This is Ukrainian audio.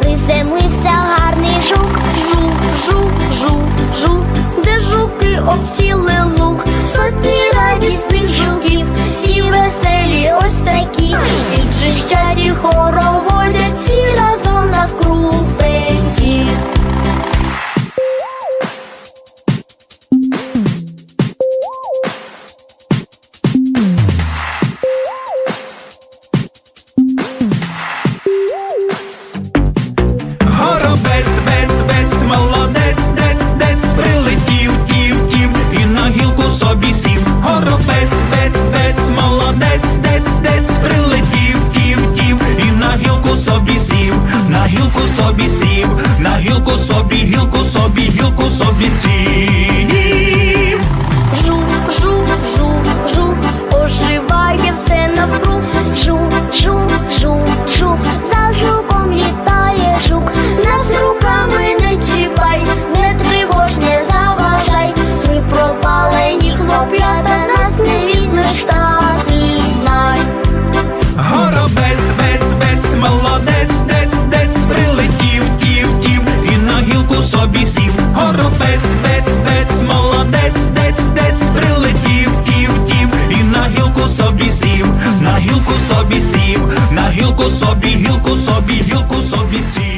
Приземлився гарний жук. Жу, жу, жу, жу, де жуки обсіли луг. Сотні радісних собі сів. Горобець, бець, бець, молодець, дець, дець, прилетів, тів, тів, і на гілку собі сів, на гілку собі сів, на гілку собі, гілку собі, гілку собі сів. Собі сів. Горобець, пець, пець, молодець, дець, дець, прилетів, тів, тів, і на гілку собі сів, на гілку собі сів, на гілку собі, гілку собі, гілку собі сів.